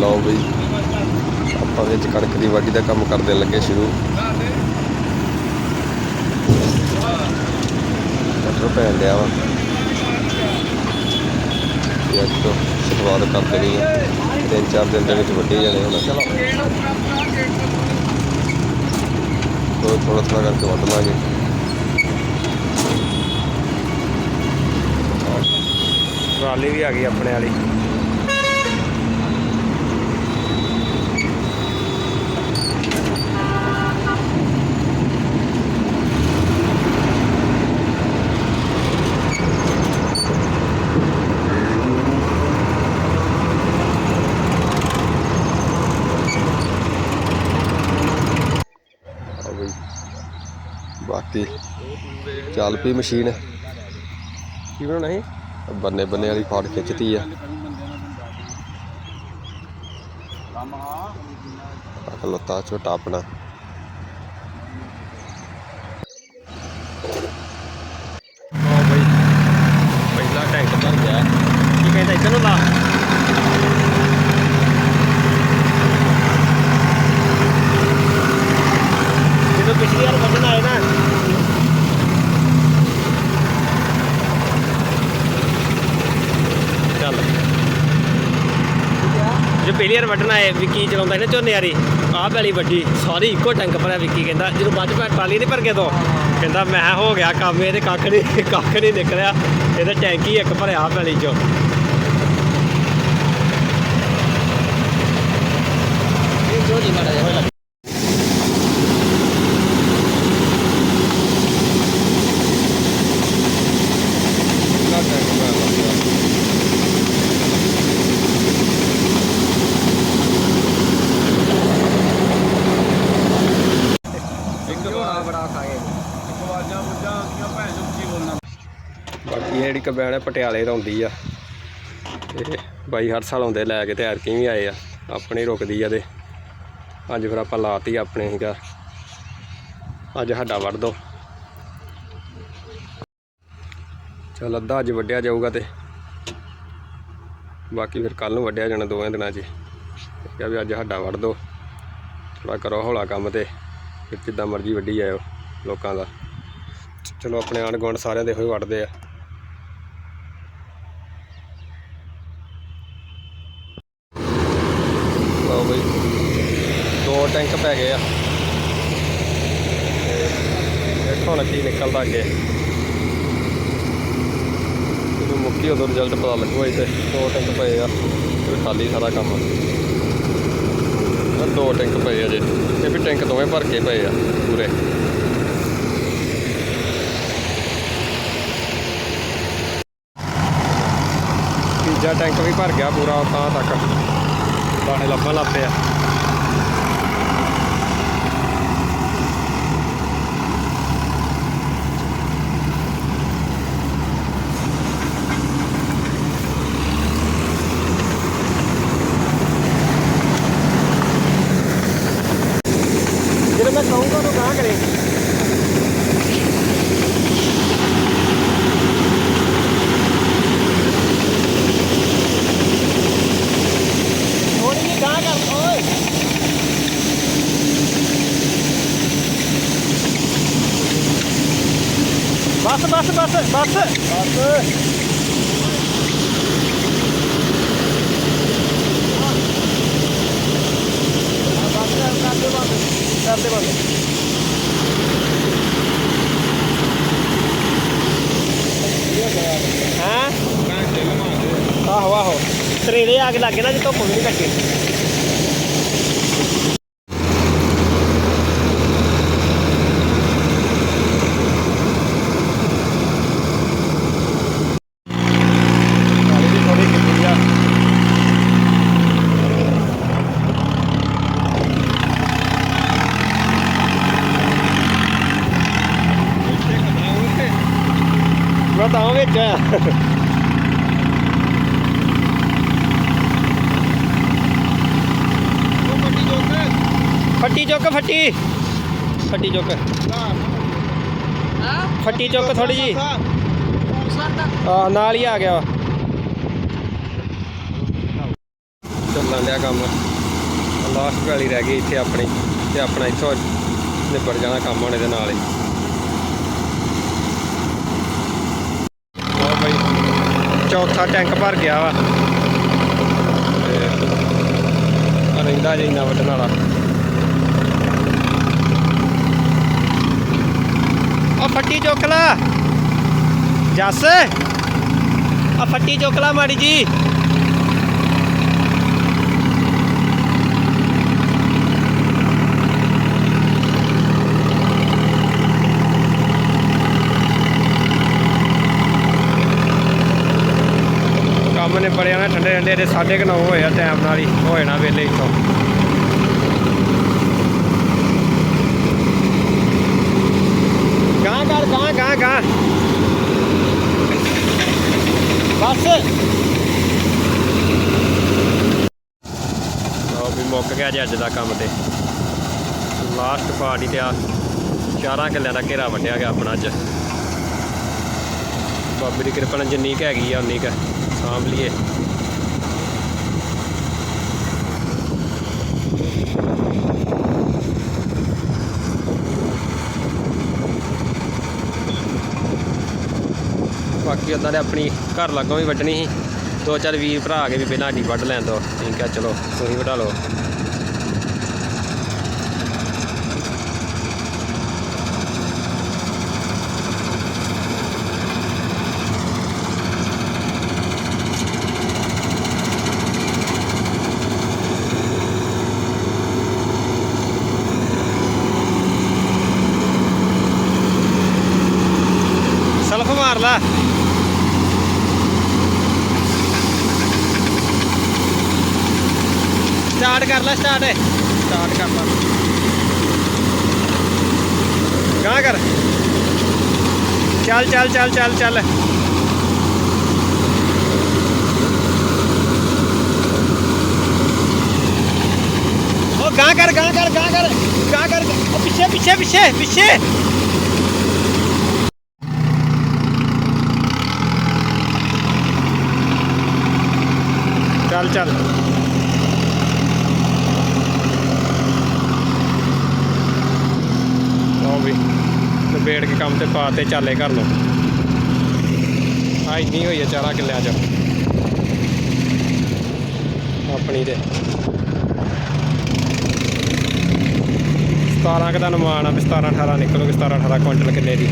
ਲਓ ਬਈ। ਆਪਾਂ ਵਿੱਚ ਕਣਕ ਦੀ ਵਾਢੀ ਦਾ ਕੰਮ ਕਰਦੇ ਲੱਗੇ ਸ਼ੁਰੂ। ਮਟਰ ਪੈਣ ਲਿਆ ਵਾ। ਇਹ ਅੱਜ ਤੋਂ ਸ਼ੁਰੂਆਤ ਕਰ ਦੇਣੀ ਆ। ਤਿੰਨ ਚਾਰ ਦਿਨ ਦੇ ਵਿੱਚ ਵੱਢੇ ਜਾਣੇ ਹੁਣ। ਚਲੋ ਥੋੜਾ ਥੋੜਾ ਕਰਕੇ ਵੱਢ ਲਾਂਗੇ। ਟਰਾਲੀ ਵੀ ਆ ਗਈ ਆਪਣੇ ਵਾਲੀ ਆ ਬਈ ਬਾਕੀ ਚੱਲ ਪਈ ਮਸ਼ੀਨ। ਕੀ ਬਣਾਉਣਾ ਹੈ ਬੰਨੇ ਬੰਨੇ ਵਾਲੀ ਫਾੜ ਖਿੱਚਤੀ ਆ। ਲੱਤਾ ਛੋਟਾ ਆਪਣਾ ਹਾਂ ਬਈ ਪਹਿਲਾ ਟੈਂਕ ਭਰ ਗਿਆ ਕੀ ਕਹਿੰਦਾ ਇੱਧਰ ਨੂੰ ਲਾ ਜਦੋਂ ਪਿਛਲੀ ਵਾਰ ਵੱਢਣ ਆਏ ਨਾ ਚੱਲ ਜੋ ਪਹਿਲੀ ਵਾਰ ਵੱਢਣਾ ਆਏ ਵਿੱਕੀ ਚਲਾਉਂਦਾ ਸੀ ਨਾ ਝੋਨੇ ਵਾਲੀ। ਆਹ ਵਾਲੀ ਵੱਡੀ ਸਾਰੀ ਇੱਕੋ ਟੈਂਕ ਭਰਿਆ ਵਿੱਕੀ ਕਹਿੰਦਾ। ਜਦੋਂ ਬਾਅਦ ਚ ਮੈਂ ਟਰਾਲੀ ਨਹੀਂ ਭਰ ਕੇ ਤੋਂ, ਕਹਿੰਦਾ ਮੈਂ ਹੋ ਗਿਆ ਕੰਮ, ਇਹਦੇ ਕੱਖ ਨਹੀਂ ਕੱਖ ਨਹੀਂ ਨਿਕਲਿਆ। ਇਹਦਾ ਟੈਂਕ ਹੀ ਇੱਕ ਭਰਿਆ ਆਹ ਵਾਲੀ ਚੋਂ ਇਹ ਜੋ ਜੀ ਮਾੜਾ ਜਿਹਾ ਬਾਕੀ ਇਹ ਜਿਹੜੀ ਕਬੈਣ ਹੈ ਪਟਿਆਲੇ ਤੋਂ ਆਉਂਦੀ ਆ। ਤੇ ਬਾਈ ਹਰ ਸਾਲ ਆਉਂਦੇ, ਲੈ ਕੇ ਤੇ ਐਰਕੀ ਵੀ ਆਏ ਆ। ਆਪਣੀ ਰੁਕਦੀ ਆ ਤੇ ਅੱਜ ਫਿਰ ਆਪਾਂ ਲਾਤੀ ਆਪਣੇ ਸੀਗਾ। ਅੱਜ ਸਾਡਾ ਵੱਢ ਦੋ। ਚਲ ਅੱਧਾ ਅੱਜ ਵੱਢਿਆ ਜਾਊਗਾ ਤੇ ਬਾਕੀ ਫਿਰ ਕੱਲ ਨੂੰ ਵੱਢਿਆ ਜਾਣਾ ਦੋਵੇਂ ਦਿਨਾਂ 'ਚ ਕਿਹਾ ਵੀ ਅੱਜ ਸਾਡਾ ਵੱਢ ਦੋ। ਥੋੜਾ ਕਰੋ ਹੌਲਾ ਕੰਮ ਤੇ, ਫਿਰ ਜਿੱਦਾਂ ਮਰਜ਼ੀ ਵੱਢੀ ਜਾਇਓ ਲੋਕਾਂ ਦਾ। ਚਲੋ ਆਪਣੇ ਆਂਢ ਗੁਆਂਢ ਸਾਰਿਆਂ ਦੇ ਹੋਏ ਵੱਢਦੇ ਆ। ਲਓ ਬਈ। ਦੋ ਟੈਂਕ ਪੈ ਗਏ ਆ। ਤੇ ਦੇਖੋ ਹੁਣ ਕੀ ਨਿਕਲਦਾ ਅੱਗੇ। ਜਦੋਂ ਮੁੱਕੀ ਉਦੋਂ ਰਿਜ਼ਲਟ ਪਤਾ ਲੱਗੂਗਾ ਇੱਥੇ। ਦੋ ਟੈਂਕ ਪਏ ਆ। ਤੇ ਖਾਲੀ ਸਾਰਾ ਕੰਮ ਦੋ ਟੈਂਕ ਪਏ ਆ ਜੇ। ਇਹ ਵੀ ਟੈਂਕ ਦੋਵੇਂ ਭਰ ਕੇ ਪਏ ਆ, ਪੂਰੇ। ਤੀਜਾ ਟੈਂਕ ਵੀ ਭਰ ਗਿਆ ਪੂਰਾ ਤਾਂ ਤੱਕ। ਦਾਣੇ ਲੱਭਣ ਲੱਗ ਪਏ ਆ ਜਦੋਂ ਮੈਂ ਕਹੂੰਗਾ ਉਹਨੂੰ ਕਹਾਂ ਕਰੇ ਥੋੜੀ ਜਿਹੀ ਗਾਂ ਕਰ ਓਏ ਬਸ ਬਸ ਬਸ ਬਸ ਕਰਦੇ ਬੰਦ ਹਾਂ ਆਹੋ ਆਹੋ ਤਰੇੜੇ ਆ ਕੇ ਲੱਗੇ ਨਾ ਜੇ ਧੁੱਪ ਵੀ ਨਹੀਂ ਲੱਗੇ ਕਾਲੀ ਦੀ ਥੋੜੀ ਕੀਤੀ ਆ ਆ ਫੱਟੀ ਚੁੱਕ ਫੱਟੀ ਫੱਟੀ। ਚੁੱਕ। ਫੱਟੀ ਚੁੱਕ। ਥੋੜੀ ਜੀ ਆ ਨਾਲ ਹੀ ਆ ਗਿਆ ਚੱਲਣ ਡਿਆ ਕੰਮ। ਲਾਸਟ ਵਾਲੀ ਰਹਿ ਗਈ ਇੱਥੇ ਆਪਣੀ ਤੇ ਆਪਣਾ ਇੱਥੋਂ ਨਿਬੜ ਜਾਣਾ ਕੰਮ ਹੁਣ ਇਹਦੇ ਨਾਲ ਹੀ ਲਓ ਬਈ ਚੌਥਾ ਟੈਂਕ ਭਰ ਗਿਆ ਵਾ। ਤੇ ਰਹਿੰਦਾ ਜੇ ਇੰਨਾ ਵੱਢਣ ਵਾਲਾ। ਆ ਫੱਟੀ ਚੋਕਲਾ ਜੱਸ ਆ ਫੱਟੀ ਚੋਕਲਾ ਮਾੜੀ ਜੀ। ਨੇ ਬੜਿਆ ਨਾ ਠੰਡੇ ਠੰਡੇ ਦੇ 9:30 ਹੋਏ ਆ ਟਾਈਮ ਨਾਲ ਹੀ ਹੋ ਜਾਣਾ ਵੇਲੇ ਇੱਥੋਂ ਗਾਂ ਕਰ ਗਾਂ ਗਾਂ ਗਾਂ ਬਸ। ਉਹ ਵੀ ਮੁੱਕ ਗਿਆ ਜੀ ਅੱਜ ਦਾ ਕੰਮ ਤੇ। ਲਾਸਟ ਪਾਰਟੀ ਤੇ ਆ, ਚਾਰਾਂ ਕਿੱਲਿਆਂ ਦਾ ਘੇਰਾ ਵੰਡਿਆ ਗਿਆ ਆਪਣਾ ਅੱਜ। ਬਾਬੇ ਦੀ ਕਿਰਪਾ ਨਾਲ ਜਿੰਨੀ ਕੁ ਹੈਗੀ ਆ, ਉਨੀ ਕੁ। ਸਾਂਭ ਲਈਏ। ਬਾਕੀ ਉਦਾਂ ਦੇ ਆਪਣੀ ਘਰ ਲੱਗੋਂ ਵੀ ਵੱਢਣੀ ਸੀ। ਦੋ ਚਾਰ ਵੀਰ ਭਰਾ ਆ ਗਏ ਵੀ ਪਹਿਲਾਂ ਸਾਡੀ ਵੱਢ ਲੈਣ ਦੋ। ਠੀਕ ਆ ਚਲੋ ਤੁਸੀਂ ਵਢਾ ਲਓ। ਸਲਫ ਮਾਰ ਲਾ ਸਟਾਰਟ ਕਰ ਲੈ ਸਟਾਰਟ ਸਟਾਰਟ ਕਰ ਲਾ ਗਾਂ ਕਰ ਚੱਲ ਚੱਲ ਚੱਲ ਚੱਲ ਚੱਲ ਉਹ ਗਾਂ ਕਰ ਗਾਂ ਕਰ ਗਾਂ ਕਰ ਗਾਂ ਕਰ ਉਹ ਪਿੱਛੇ ਪਿੱਛੇ ਪਿੱਛੇ ਚੱਲ ਚੱਲ। ਲਓ ਵੀ, ਨਿਬੇੜ ਕੇ ਕੰਮ ਤੇ ਪਾ ਤੇ ਚਾਲੇ ਕਰ ਲਓ। ਆ ਇੰਨੀ ਹੋਈ ਆ ਚਾਰਾ ਕਿੱਲਿਆਂ ਚ। ਆਪਣੀ ਤੇ। 17 ਕੁ ਦਾ ਅਨੁਮਾਨ ਆ ਵੀ 17 18 ਨਿਕਲੂਗੇ 17 18 ਕੁਇੰਟਲ ਕਿੱਲੇ ਦੀ।